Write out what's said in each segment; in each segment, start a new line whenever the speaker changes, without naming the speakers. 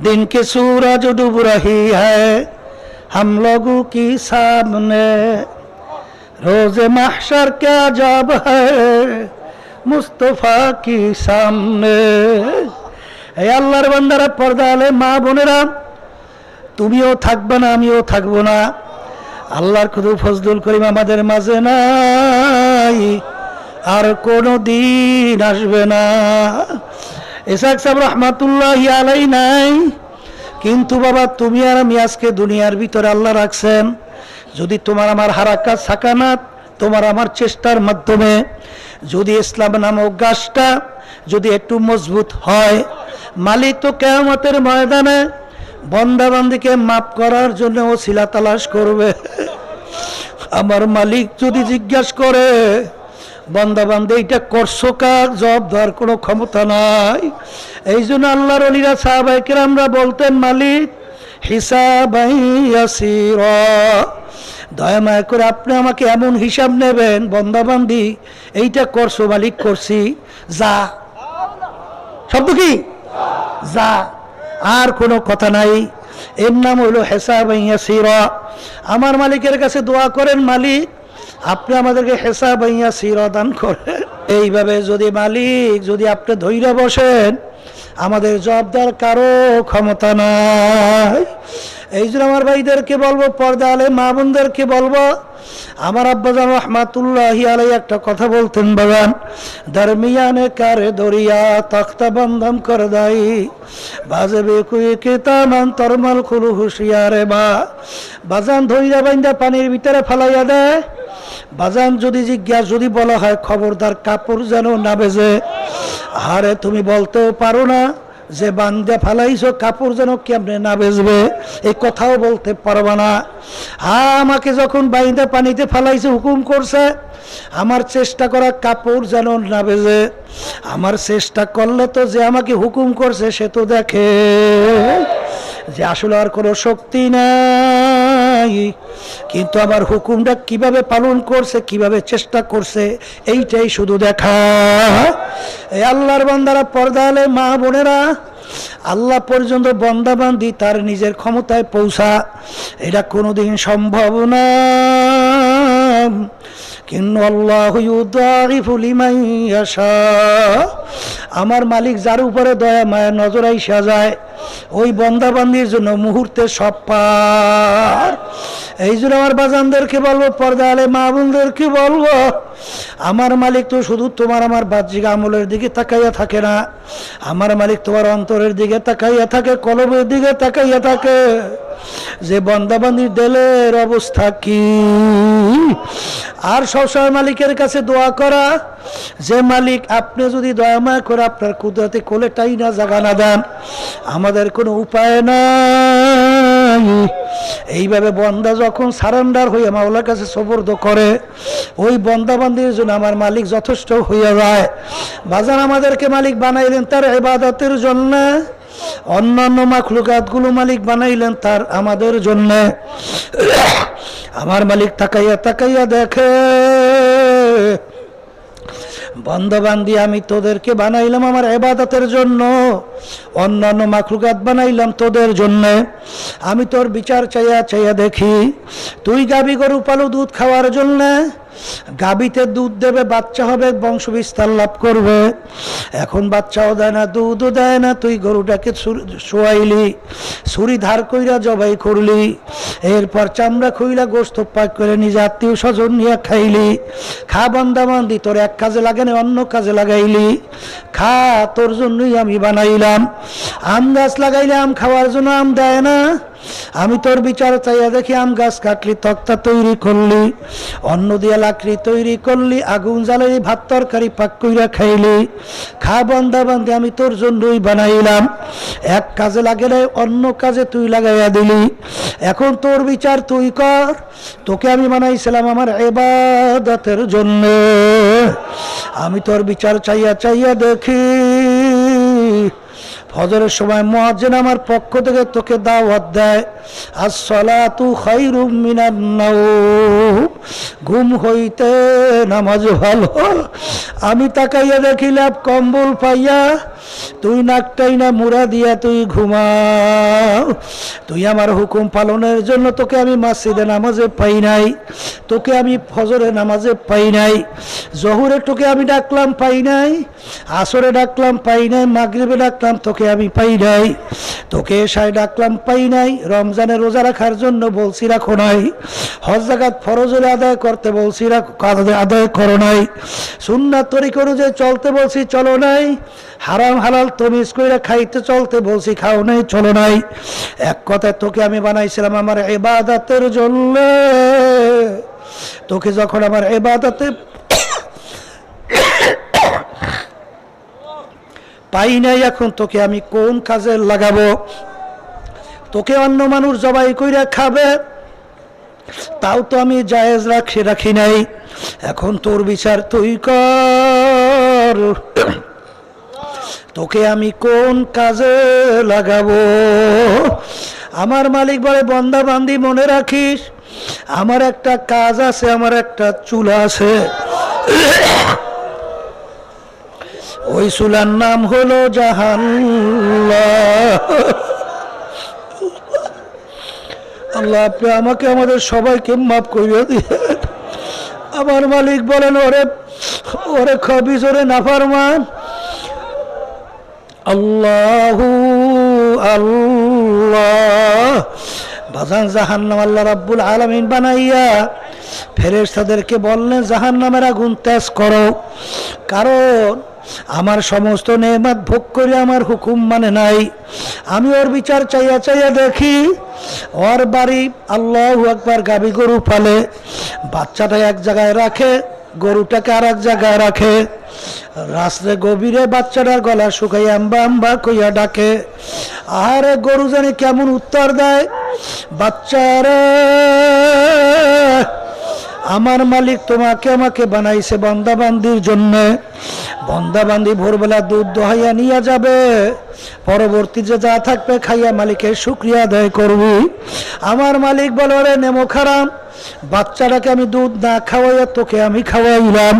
दिन की सूरज डूब रही है हम लोगों की सामने रोज महशर क्या जब है মুস্তফা কি সামনে এই আল্লাহর বান্দারা পর্দা আলে মা বোনেরা তুমিও থাকবে না আমিও থাকবো না আল্লাহর খুদু ফজলুল করিম আমাদের মাঝে নাই আর কোনো দিন আসবে না এসাক সাহেব রহমাতুল্লাহ আলাই নাই। কিন্তু বাবা, তুমি আর আমি আজকে দুনিয়ার ভিতরে আল্লাহ রাখছেন। যদি তোমার আমার হারাকাত, সাকানাত তোমার আমার চেষ্টার মাধ্যমে যদি ইসলাম নামক গাছটা যদি একটু মজবুত হয়, মালিক তো কেয়ামতের ময়দানে বন্দাবান্দিকে মাফ করার জন্য ও শিলা তালাশ করবে। আমার মালিক যদি জিজ্ঞাসা করে বন্দাবান্দি এইটা করছ কাজ জবাব দেওয়ার কোনো ক্ষমতা নাই। এই জন্য আল্লাহর অলিরা সাহাবাইকের আমরা বলতেন, মালিক হিসাবাইয়াসির দয়া মায়া করে আপনি আমাকে এমন হিসাব নেবেন, বন্দাবান্দি, এইটা করছ মালিক করছি, যা। শব্দ কি? যা। আর কোনো কথা নাই। এর নাম হলো হেসাব আমার মালিকের কাছে দোয়া করেন, মালিক আপনি আমাদেরকে হেসাব সিরা দান করেন। এইভাবে যদি মালিক যদি আপনি ধৈর্য বসেন, আমাদের জবাবদার কারও ক্ষমতা নাই। এই জন্য আমার ভাইদেরকে বলব, পর্দা আলে মা বোনদেরকে বলব, আমার আব্বাজান রহমাতুল্লাহ আলাই একটা কথা বলতেন, বাগান, দরমিয়ানে কারে দরিয়া তখতা বন্ধম কর দাই, বাজবে কুই কেতামান তরমাল খুলু হুশিয়ারে বা বাজান ধইরা বাইন্দা পানির ভিতরে ফালাইয়া দেয় বাজান যদি জিজ্ঞাসা যদি বলা হয়, খবরদার কাপড় যেন না বেজে। আরে তুমি বলতেও পারো না যে বান্দা ফালাইছো, কাপড় যেন কেমনে না বেজবে। এই কথাও বলতে পারবা না। হা আমাকে যখন বাইন্দা পানিতে ফালাইছে, হুকুম করছে, আমার চেষ্টা করা কাপড় যেন না বেজে। আমার চেষ্টা করলে তো যে আমাকে হুকুম করছে, সে তো দেখে যে আসলে আর কোনো শক্তি নাই, কিন্তু আমার হুকুমটা কীভাবে পালন করছে, কীভাবে চেষ্টা করছে, এইটাই শুধু দেখা। এই আল্লাহর বান্দারা পর্দা আলে মা বোনেরা, আল্লাহ পর্যন্ত বন্দাবান্দি তার নিজের ক্ষমতায় পৌঁছা। এটা কোনোদিন সম্ভব না। আমার মালিক যার উপরে দয়া মায়া নজরাই যায়। ওই বন্দাবান্দির জন্য মুহূর্তে সব পার। এই জন্য আমার বাজানদেরকে বলব পর্দা আলে মা বোনদেরকে বলব, আমার মালিক তো শুধু তোমার আমার বাহ্যিক আমলের দিকে তাকাইয়া থাকে না, আমার মালিক তোমার অন্তরের দিকে তাকাইয়া থাকে কলমের দিকে তাকাইয়া থাকে। যে বন্দাবান্দির দেলের অবস্থা কি? আর সবসময় মালিকের কাছে দোয়া করা, যে মালিক, আপনি যদি দয়াময় করে আপনার কুদরতে কোলেটাই না জাগা না দেন, আমাদের কোনো উপায় নাই। এইভাবে বন্দা যখন সারেন্ডার হয়ে মাওলার কাছে সবর্দ করে, ওই বন্দাবান্দির জন্য আমার মালিক যথেষ্ট হইয়া যায়। বাজার আমাদেরকে মালিক বানাইলেন তার এবাদতের জন্য। অন্যান্য মাখলুকাতগুলো মালিক বানাইলেন তার আমাদের জন্য। আমার মালিক তাকাইয়া তাকাইয়া দেখে। বন্ধবান্দি আমি তোদেরকে বানাইলাম আমার এবাদতের জন্য। অন্যান্য মাখলুকাত বানাইলাম তোদের জন্য। আমি তোর বিচার চাইয়া চাইয়া দেখি, তুই গাবি গরু পালু দুধ খাওয়ার জন্য। গাবিতে দুধ দেবে, বাচ্চা হবে বংশ বিস্তার লাভ করবে। এখন বাচ্চাও দেয় না, দুধও দেয় না, তুই গরুটাকে শোয়াইলি, ছুরি ধার কইরা জবাই করলি। এরপর চামড়া খুইলা গোস্ত পাক করে নিজে আত্মীয় স্বজন নিয়ে খাইলি। খা বান্দা বান্দি, তোর এক কাজে লাগে না, অন্য কাজে লাগাইলি। খা, তোর জন্যই আমি বানাইলাম। আম গাছ লাগাইলে আম খাওয়ার জন্য আম দেয় না। আমি তোর বিচার চাইয়া দেখি আম গাছ কাটলি, তক্তা তৈরি করলি, অন্ন দিয়া লাকড়ি তৈরি করলি, আগুন জ্বালাই ভাত তরকারি পাক কইরা খাইলি। খা বন্ধা বান্ধে আমি তোর জন্যই বানাইলাম। এক কাজে লাগে নাই, অন্য কাজে তুই লাগাইয়া দিলি। এখন তোর বিচার তুই কর, তোকে আমি বানাইছিলাম আমার এবাদতের জন্য। আমি তোর বিচার চাইয়া চাইয়া দেখি ফজরের সময় মহাজেন আমার পক্ষ থেকে তোকে দাওয়াত দেয় আর সলাতু খাইরুম মিনান নাওম। ঘুম হইতে নামাজ ভালো আমি তাকাইয়া দেখিলাম, কম্বল পাইয়া তুই নাকটাই না মুড়া দিয়া তুই ঘুমাও তুই আমার হুকুম পালনের জন্য তোকে আমি মাসিদে নামাজে পাই নাই, তোকে আমি ফজরে নামাজে পাই নাই, জহুরে তোকে আমি ডাকলাম পাই নাই, আসরে ডাকলাম পাই নাই, মাগরিবে ডাকলাম তোকে আমি পাই নাই। তোকে এসায় ডাকলাম পাই নাই। রমজানে রোজা রাখার জন্য বলছি রাখো নাই। হজ জাগাত ফরজ আদায় করতে বলছি আদায়- করো নাই। সুন্নাত তরিক অনুযায়ী চলতে বলছি চলো নাই। হারাম হালাল তমিজ কইরা খাইতে চলতে বলছি খাও নাই, চলো নাই। এক কথায় তোকে আমি বানাইছিলাম আমার এবাদাতের জন্য। তোকে যখন আমার এবাদাতে পাই নাই এখন, তোকে আমি কোন কাজে লাগাবো? তোকে অন্য মানুষ জবাই কইরা খাবে, তাও তো আমি জায়েজ রাখি রাখি নাই। এখন তোর বিচার তুই কর। তোকে আমি কোন কাজে লাগাবো? আমার মালিক বলে, বন্দা বান্দি, মনে রাখিস, আমার একটা কাজ আছে, আমার একটা চুলা আছে। ওই চুলার নাম হলো জাহান্নাম আল্লাহ আপনি আমাকে, আমাদের সবাইকে মাফ করিয়ে দিয়ে আমার মালিক বলেন, ওরে ওরে খবিস, ওরে নাফারমান। আল্লাহ আল্লাহ। বাজান জাহান্নাম আল্লাহ রাব্বুল আলামিন বানাইয়া ফেরেশতাদেরকে বললেন, জাহান্নামের আগুন তেজ করো। কারণ আমার সমস্ত নেমাত ভোগ করে আমার হুকুম মানে নাই। আমি ওর বিচার চাইয়া চাইয়া দেখি, ওর বাড়ি আল্লাহ একবার গাবি গরু পালে। বাচ্চাটা এক জায়গায় রাখে, গরুটাকে আর এক জায়গায় রাখে। রাস্তে গভীরে বাচ্চাটার গলা শুকাই আম্বা আম্বা কইয়া ডাকে, আহারে গরু জানি কেমন উত্তর দেয়? বাচ্চারা আমার মালিক তোমাকে আমাকে বানাইছে বন্দাবান্দির জন্য। বন্দাবান্দি ভোরবেলা দুধ দহাইয়া নিয়ে যাবে। পরবর্তী যে যা থাকবে খাইয়া মালিকের শুক্রিয়া আদায় করবি। আমার মালিক বলে রে নেমো খারাম, বাচ্চাটাকে আমি দুধ না খাওয়াইয়া তোকে আমি খাওয়াইলাম,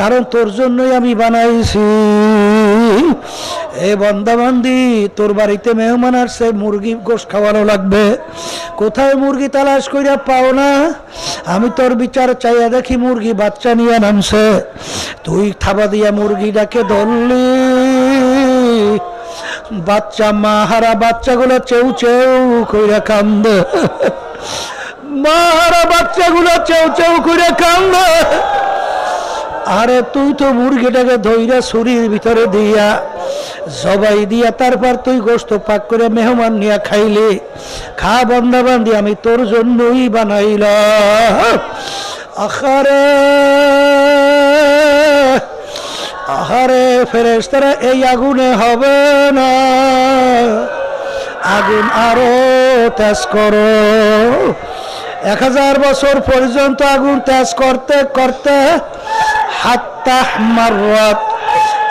কারণ তোর জন্যই আমি বানাইছি। এ বন্দাবান্দি, তোর বাড়িতে মেহমান আসছে, মুরগি গোশ খাওয়ানো লাগবে। কোথায় মুরগি তালাশ কইরা পাও না? আমি তোর বিচার চাইয়া দেখি মুরগি বাচ্চা নিয়ে নামছে। তুই থাবা দিয়া মুরগিটাকে ধরলি। বাচ্চা মা হারা বাচ্চাগুলো চেউ চেউ কইরা কান্দে। মা হারা বাচ্চাগুলো চেউ চেউ কইরা কান্দে। আরে তুই তো মুরগিটাকে ধইরা ছুরির ভিতরে দিয়া জবাই দিয়া তারপর তুই গোস্ত পাক করে মেহমান নিয়া খাইলি। খা বন্ধা বান্ধি আমি তোর জন্যই বানাইল আখারে আহারে ফেরেস্তারা এই আগুনে হবে না। আগুন আরও তেজ করো। এক হাজার বছর পর্যন্ত আগুন তেজ করতে করতে হাত্তা মাররাত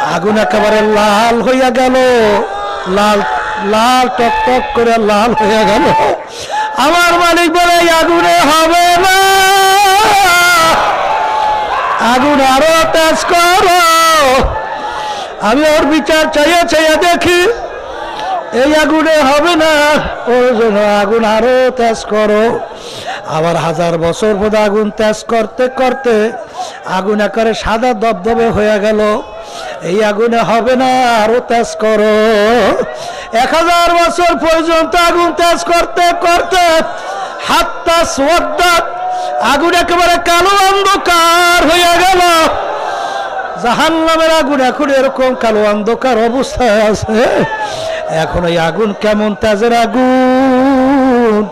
আগুন একেবারে লাল হইয়া গেল। লাল লাল টক টক করে লাল হইয়া গেল। আমার মালিক বলে "এই আগুনে হবে না। আগুন আরও তেজ করো। আমি ওর বিচার চাইয়া চাইয়া দেখি এই আগুনে হবে না। ওর জন্য আগুন আরও ত্যাস করো। আবার হাজার বছর পর আগুন ত্যাস করতে করতে আগুন একেবারে সাদা দবদবে হয়ে গেল। এই আগুনে হবে না, আরও ত্যাস করো। এক হাজার বছর পর্যন্ত আগুন তেজ করতে করতে হাতটা সোয়াদ্দা আগুন একেবারে কালো অন্ধকার হয়ে গেল। জাহান নামের আগুন এখন এরকম কালো অন্ধকার অবস্থায় আছে। এখন ওই আগুন কেমন তেজের আগুন?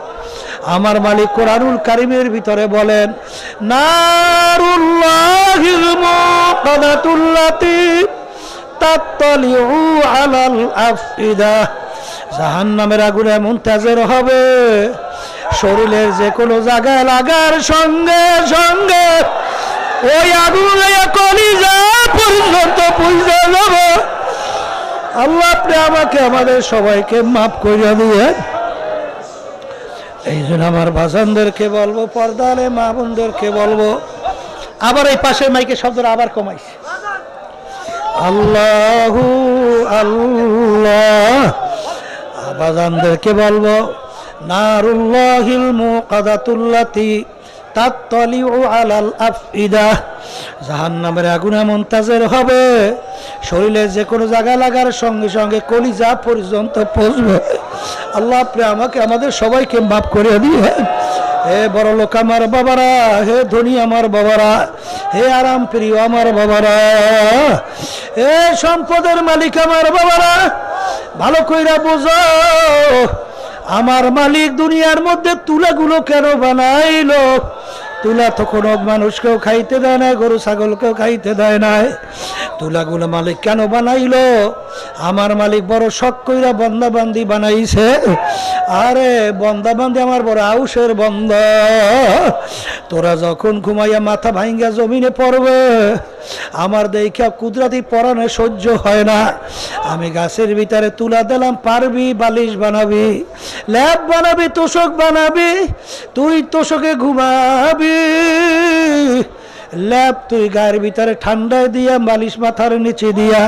আমার মালিক কোরআনুল কারিমের ভিতরে বলেন আফিদা জাহান্নামের আগুন এমন তেজের হবে, শরীরের যে কোনো জায়গায় লাগার সঙ্গে সঙ্গে ওই আগুন কলিজা পর্যন্ত যাবে আল্লাহ আপনি আমাকে, আমাদের সবাইকে মাফ দিয়ে। এই জন্য আমার বলব, পর্দালে মা বোনদেরকে বলব, আবার এই পাশের মাইকে শব্দটা আবার কমাইছে। আল্লাহু আল্লাহ। আবাজানদেরকে বলব, নারুল্লাহিল মুকাদাতুল্লাতি তাত্তলিউ আলাল আফইদা। জাহান্নামের আগুনে মুনতাজের হবে। শরীরে যে কোনো জায়গা লাগার সঙ্গে সঙ্গে কলিজা পর্যন্ত পৌঁছবে আল্লাহ আপনি আমাকে, আমাদের সবাইকে মাফ করে দিয়ে হে বড় লোক আমার বাবারা, হে ধনী আমার বাবারা, হে আরাম প্রিয় আমার বাবারা, হে সম্পদের মালিক আমার বাবারা, ভালো কইরা বোঝো, আমার মালিক দুনিয়ার মধ্যে তুলাগুলো কেন বানাইলো? তুলা তো কোনো মানুষকেও খাইতে দেয় না গরু ছাগলকেও খাইতে দেয় না তুলাগুলো মালিক কেন বানাইলো? আমার মালিক বড় শখ কইরা বন্দাবান্দি বানাইছে। আরে, বন্দাবান্দি আমার বড় আউসের বন্ধ। তোরা যখন ঘুমাইয়া মাথা ভাঙ্গা জমিনে পড়বে, আমার দেখা কুদরাতি পরানে সহ্য হয় না। আমি গাছের ভিতরে তুলা দিলাম, পারবি, বালিশ বানাবি, ল্যাব বানাবি, তোষক বানাবি, তুই তোষকে ঘুমাবি। ল্যাব তুই গায়ের ভিতরে ঠান্ডায় দিয়া বালিশ মাথার নিচে দিয়া,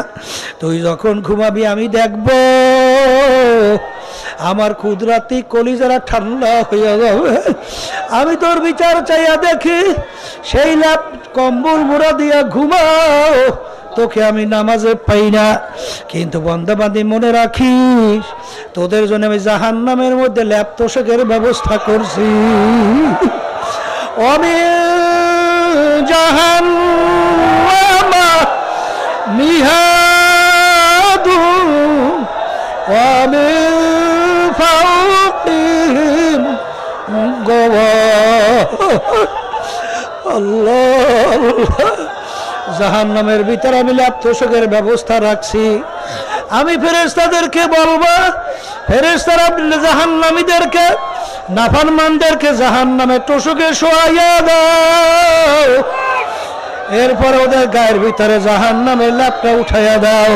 তুই যখন ঘুমাবি, আমি দেখব আমার ক্ষুদ্রাতি কলিজারা ঠান্ডা হইয়া যাবে। আমি তোর বিচার চাইয়া দেখি, সেই ল্যাব কম্বল মোড়া দিয়া ঘুমাও, তোকে আমি নামাজে পাই না। কিন্তু বন্দাবান্দি মনে রাখিস, তোদের জন্য আমি জাহান নামের মধ্যে ল্যাব তোষকের ব্যবস্থা করছি। আমি জাহান মিহাদু আমি ফাউকিম গওয়া আল্লাহ জাহান নামের ভিতরে আমি লাপ্তোষকের ব্যবস্থা রাখছি। আমি ফেরেস্তাদেরকে বলব ফেরেস্তারা জাহান নামীদেরকে নাফানমানদেরকে জাহান নামে তোষকে শোয়াইয়া দাও। এরপর ওদের গায়ের ভিতরে জাহান নামের ল্যাপটা উঠাইয়া দাও।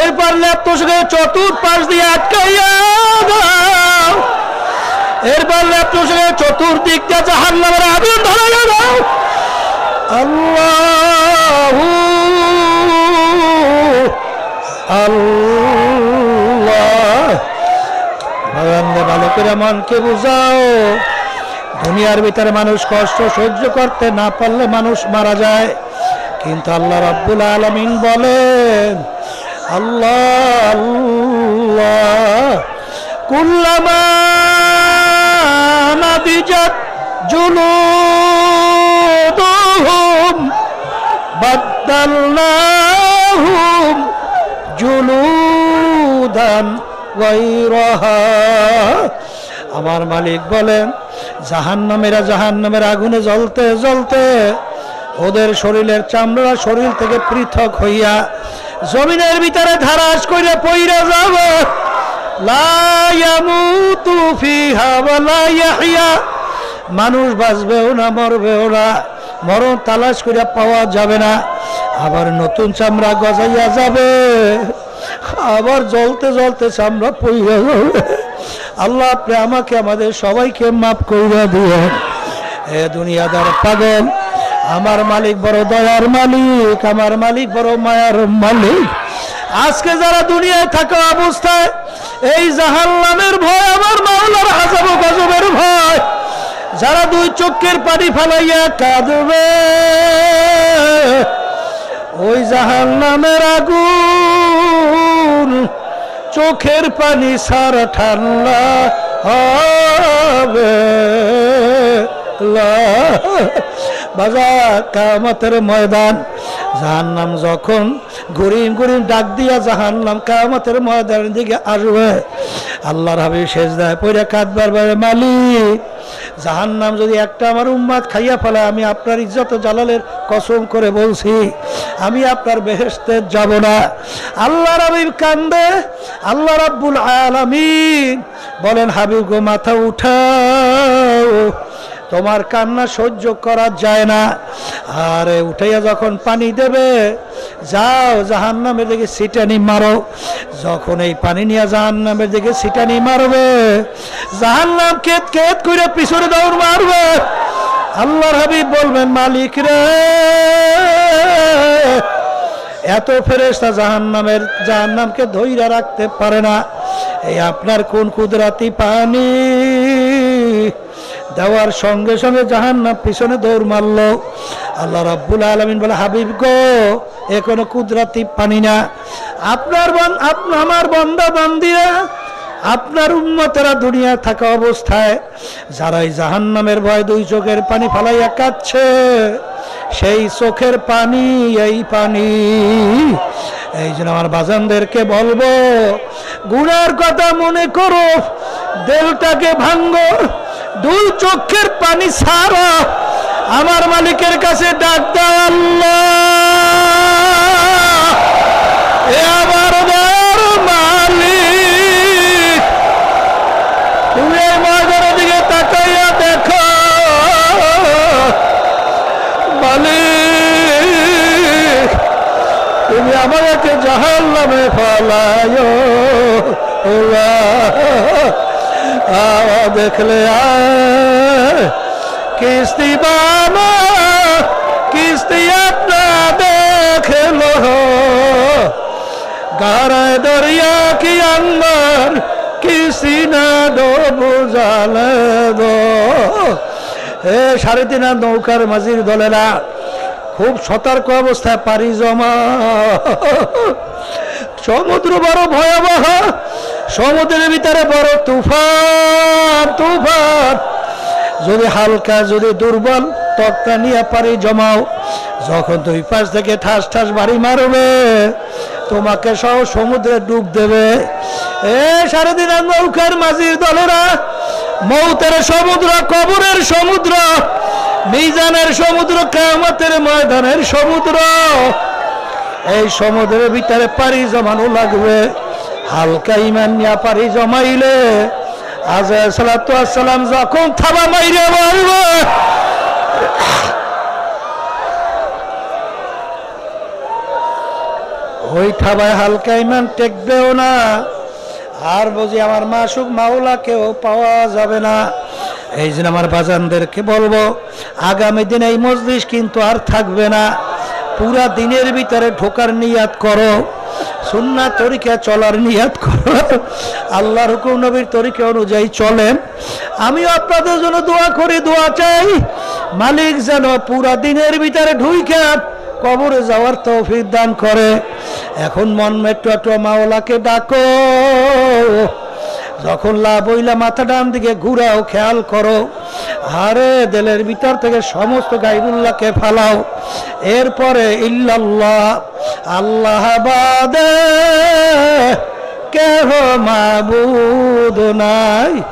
এরপর ল্যাপ তোষকে চতুর্পাশ দিয়ে আটকাইয়া দাও। এরপর ল্যাপ তোষকে চতুর্দিক দিয়ে জাহান নামের আগুন ধরাইয়া দাও। আল্লাহ আল্লাহ ভালো করে মনকে বুঝাও। দুনিয়ার ভিতরে মানুষ কষ্ট সহ্য করতে না পারলে মানুষ মারা যায়। কিন্তু আল্লাহ রাব্বুল আলমিন বলেন, আল্লাহ আল্লাহ, কুল্লামা নাদিজাত জুলুদুহুম, বাদদালনাহুম জুলুদান। আমার মালিক বলেন, জাহান্নামেরা জাহান্নামের আগুনে জ্বলতে জ্বলতে ওদের শরীরের চামড়া শরীর থেকে পৃথক হইয়া জমিনের ভিতরে ধারাস করে পইরা যাব। মানুষ বাঁচবেও না, মরবেও না, মরণ তালাশ করে পাওয়া যাবে না। আবার নতুন চামড়া গজাইয়া যাবে। আবার জ্বলতে জ্বলতে চামড়া পইয়া যাবে। আল্লাহ আপনি আমাকে, আমাদের সবাইকে মাফ কইরা দিয়ে এ দুনিয়াদার পাগল, আমার মালিক বড় দয়ার মালিক, আমার মালিক বড় মায়ার মালিক। আজকে যারা দুনিয়ায় থাকা অবস্থায়, এই জাহান্নামের ভয়, আমার মাওলার আজাব ও গজবের ভয়, যারা দুই চোখের পানি ফালাইয়া কাঁদবে, ওই জাহান্নামের আগুন চোখের পানি সার ঠান্ডা হবে। বাজার কামতের ময়দান। জাহান্নাম যখন গরিম গরিম ডাক দিয়া জাহান্নাম কামতের ময়দানের দিকে আসবে। আল্লাহর হাবিব শেষ দেয় পয়রা কাঁদবার বারে মালিক, জাহান্নাম যদি একটা আমার উম্মাদ খাইয়া ফেলে আমি আপনার ইজ্জত জালালের কসম করে বলছি, আমি আপনার বেহেস্তে যাব না। আল্লাহ হাবিব কান্দে, আল্লাহ রাব্বুল আলামিন বলেন, হাবিব গো মাথা উঠাও। তোমার কান্না সহ্য করা যায় না। আরে উঠাইয়া যখন পানি দেবে, যাও জাহান নামের দিকে সিটানি মারো। যখন এই পানি নিয়ে জাহান নামের দিকে সিটানি মারবে জাহান নাম কেত কেত করে পিছনে দৌড় মারবে। আল্লাহর হাবিব বলবেন, মালিক রে, এত ফেরেস্তা জাহান নামের জাহান নামকে ধৈর্য রাখতে পারে না। এই আপনার কোন কুদরাতি পানি? দেওয়ার সঙ্গে সঙ্গে জাহান নাম পিছনে দৌড় মারলো। আল্লাহ রাব্বুল আলমিন বলে, হাবিব গো এ কোনো কুদরাতি পানি না। আপনার আমার বন্দা বান্দিরা আপনার উন্মতেরা দুনিয়া থাকা অবস্থায় যারা এই জাহান নামের ভয় দুই চোখের পানি ফালাইয়া কাচ্ছে সেই চোখের পানি, এই পানি। এই জন্য আমার বাজানদেরকে বলব গুণার কথা মনে করো, দেলটাকে ভাঙ্গো দুই চোখের পানি সারা আমার মালিকের কাছে ডাক এ আমার তাকাইয়া তুমি আমাকে জাহাল নামে ফলায় আওয়া দেখলে কিস্তি বানা কিস্তি আপনা দেখল। গারায় দরিয়া কি আঙ্গার কিসি না দো বুঝালে এ সাড়ে তিন নৌকার মাঝির দলেরা, খুব সতর্ক অবস্থায় পারি জমা। সমুদ্র বড় ভয়াবহ, সমুদ্রের ভিতরে বড় তুফান তুফান। যদি হালকা, যদি দুর্বল তক্তা নিয়ে পারি জমাও, যখন দুই পাশ থেকে ঠাস ঠাস বাড়ি মারবে, তোমাকে সহ সমুদ্রে ডুব দেবে। এ সাড়ে দিন আর নৌকার মাঝির দলেরা, মৌতের সমুদ্র, কবরের সমুদ্র, মিজানের সমুদ্র কেমতের ময়দানের সমুদ্র। এই সমুদ্রের ভিতরে পাড়ি জমানো লাগবে। হালকা ইমান নিয়ে পাড়ি জমাইলে আজ সালাম যখন থাবা মাইরে বলবে, ওই থাবায় হালকা ইমান টেকবেও না। আর বুঝি আমার মাসুক মাওলাকেও পাওয়া যাবে না। এই জন্য আমার বাজানদেরকে বলব, আগামী দিন এই মজলিস কিন্তু আর থাকবে না। পুরা দিনের ভিতরে ঢোকার নিয়াত করো সুন্না তরিকা চলার নিয়াত করো। আল্লাহ হুকুম নবীর তরিকা অনুযায়ী চলেন আমিও আপনাদের জন্য দোয়া করি, দোয়া চাই। মালিক যেন পুরা দিনের ভিতরে ঢুইকা কবরে যাওয়ার তৌফিক দান করে। এখন মন মেট্টো মাওলাকে ডাকো। যখন লাভ হইলা মাথা ডান দিকে ঘুরাও, খেয়াল করো। হারে দেলের ভিতর থেকে সমস্ত গাইবুল্লাহকে ফালাও। এরপরে ইল্লাল্লাহ, আল্লাহ বাদে কেহ মাবুদ নাই।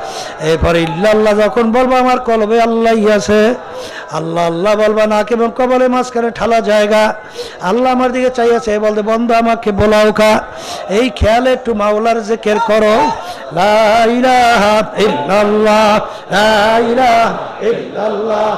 এরপরে ইল্লাল্লাহ যখন বলব, আমার কলবে আল্লাহ আছে। আল্লাহ আল্লাহ বলবা না এবং কবলে মাঝখানে ঠালা জায়গা। আল্লাহ আমার দিকে চাইয়াছে বলতে, বন্ধু, আমাকে বলাও কা। এই খেয়ালে একটু মাওলার জেকের করো। লা ইলাহা ইল্লাল্লাহ, লা ইলাহা ইল্লাল্লাহ।